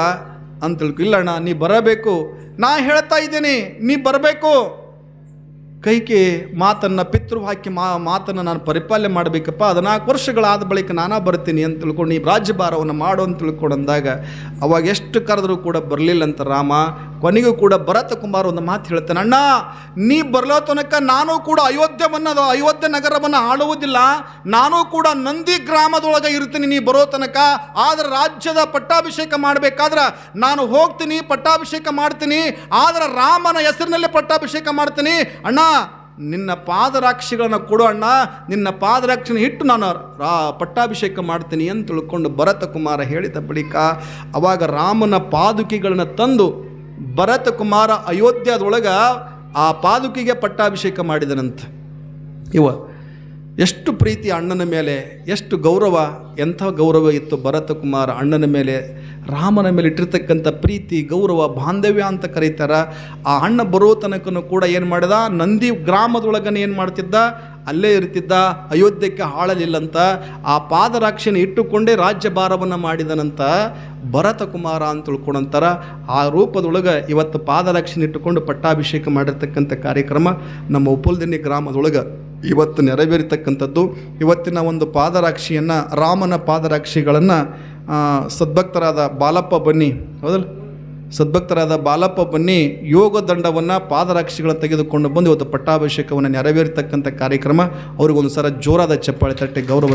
ಅಂತ ತಿಳ್ಕೊ, ಇಲ್ಲ ಅಣ್ಣ, ನೀ ಬರಬೇಕು. ನಾ ಹೇಳ್ತಾ ಇದ್ದೀನಿ, ನೀ ಬರಬೇಕು. ಕೈಗೆ ಮಾತನ್ನು, ಪಿತೃ ಹಾಕಿ ಮಾ, ಮಾತನ್ನು ನಾನು ಪರಿಪಾಲನೆ ಮಾಡಬೇಕಪ್ಪ, ಹದಿನಾಲ್ಕು ವರ್ಷಗಳಾದ ಬಳಿಕ ನಾನಾ ಬರ್ತೀನಿ ಅಂತ ತಿಳ್ಕೊಂಡು ನೀ ರಾಜ್ಯಭಾರವನ್ನು ಮಾಡು ಅಂತ ತಿಳ್ಕೊಂಡು ಅಂದಾಗ ಅವಾಗ ಎಷ್ಟು ಕರೆದರೂ ಕೂಡ ಬರಲಿಲ್ಲ ಅಂತ ರಾಮ, ಕೊನೆಗೂ ಕೂಡ ಭರತ ಕುಮಾರ್ ಒಂದು ಮಾತು ಹೇಳ್ತಾನೆ, ಅಣ್ಣ, ನೀ ಬರಲೋ ತನಕ ನಾನು ಕೂಡ ಅಯೋಧ್ಯವನ್ನು ಅಯೋಧ್ಯೆ ನಗರವನ್ನು ಆಳುವುದಿಲ್ಲ, ನಾನು ಕೂಡ ನಂದಿ ಗ್ರಾಮದೊಳಗೆ ಇರ್ತೀನಿ ನೀ ಬರೋ ತನಕ, ಆದರೆ ರಾಜ್ಯದ ಪಟ್ಟಾಭಿಷೇಕ ಮಾಡಬೇಕಾದ್ರೆ ನಾನು ಹೋಗ್ತೀನಿ, ಪಟ್ಟಾಭಿಷೇಕ ಮಾಡ್ತೀನಿ, ಆದರೆ ರಾಮನ ಹೆಸರಿನಲ್ಲಿ ಪಟ್ಟಾಭಿಷೇಕ ಮಾಡ್ತೀನಿ, ಅಣ್ಣ ನಿನ್ನ ಪಾದರಾಕ್ಷಿಗಳನ್ನು ಕೊಡು ಅಣ್ಣ, ನಿನ್ನ ಪಾದರಾಕ್ಷಿನ ಇಟ್ಟು ನಾನು ರಾ ಪಟ್ಟಾಭಿಷೇಕ ಮಾಡ್ತೀನಿ ಅಂತ ತಿಳ್ಕೊಂಡು ಭರತ ಕುಮಾರ ಹೇಳಿದ ಬಳಿಕ ಅವಾಗ ರಾಮನ ಪಾದುಕಿಗಳನ್ನು ತಂದು ಭರತ ಕುಮಾರ ಅಯೋಧ್ಯದೊಳಗೆ ಆ ಪಾದುಕಿಗೆ ಪಟ್ಟಾಭಿಷೇಕ ಮಾಡಿದನಂತೆ. ಇವ, ಎಷ್ಟು ಪ್ರೀತಿ ಅಣ್ಣನ ಮೇಲೆ, ಎಷ್ಟು ಗೌರವ, ಎಂಥ ಗೌರವ ಇತ್ತು ಭರತ ಕುಮಾರ ಅಣ್ಣನ ಮೇಲೆ ರಾಮನ ಮೇಲೆ ಇಟ್ಟಿರ್ತಕ್ಕಂಥ ಪ್ರೀತಿ, ಗೌರವ, ಬಾಂಧವ್ಯ ಅಂತ ಕರೀತಾರ. ಆ ಅಣ್ಣ ಬರೋ ತನಕನೂ ಕೂಡ ಏನು ಮಾಡಿದ? ನಂದಿ ಗ್ರಾಮದೊಳಗನೆ ಏನು ಮಾಡ್ತಿದ್ದ? ಅಲ್ಲೇ ಇರ್ತಿದ್ದ, ಅಯೋಧ್ಯಕ್ಕೆ ಹಾಳಲಿಲ್ಲಂತ ಆ ಪಾದರಾಕ್ಷಿನ ಇಟ್ಟುಕೊಂಡೇ ರಾಜ್ಯಭಾರವನ್ನು ಮಾಡಿದನಂತ ಭರತ ಕುಮಾರ ಅಂತ ತಿಳ್ಕೊಂಡಂತಾರ. ಆ ರೂಪದೊಳಗೆ ಇವತ್ತು ಪಾದರಾಕ್ಷಿನ ಇಟ್ಟುಕೊಂಡು ಪಟ್ಟಾಭಿಷೇಕ ಮಾಡಿರ್ತಕ್ಕಂಥ ಕಾರ್ಯಕ್ರಮ ನಮ್ಮ ಉಪಲ್ದಿನ್ನಿ ಗ್ರಾಮದೊಳಗೆ ಇವತ್ತು ನೆರವೇರಿತಕ್ಕಂಥದ್ದು ಇವತ್ತಿನ ಒಂದು ಪಾದರಾಕ್ಷಿಯನ್ನು ರಾಮನ ಪಾದರಾಕ್ಷಿಗಳನ್ನು ಸದ್ಭಕ್ತರಾದ ಬಾಲಪ್ಪ ಬನ್ನಿ, ಹೌದಲ್ಲ? ಸದ್ಭಕ್ತರಾದ ಬಾಲಪ್ಪ ಬನ್ನಿ ಯೋಗ ದಂಡವನ್ನು ಪಾದರಾಕ್ಷಿಗಳನ್ನು ತೆಗೆದುಕೊಂಡು ಬಂದು ಇವತ್ತು ಪಟ್ಟಾಭಿಷೇಕವನ್ನು ನೆರವೇರಿತಕ್ಕಂಥ ಕಾರ್ಯಕ್ರಮ. ಅವ್ರಿಗೊಂದು ಸರ ಜೋರಾದ ಚಪ್ಪಾಳೆ ತಟ್ಟೆ ಗೌರವ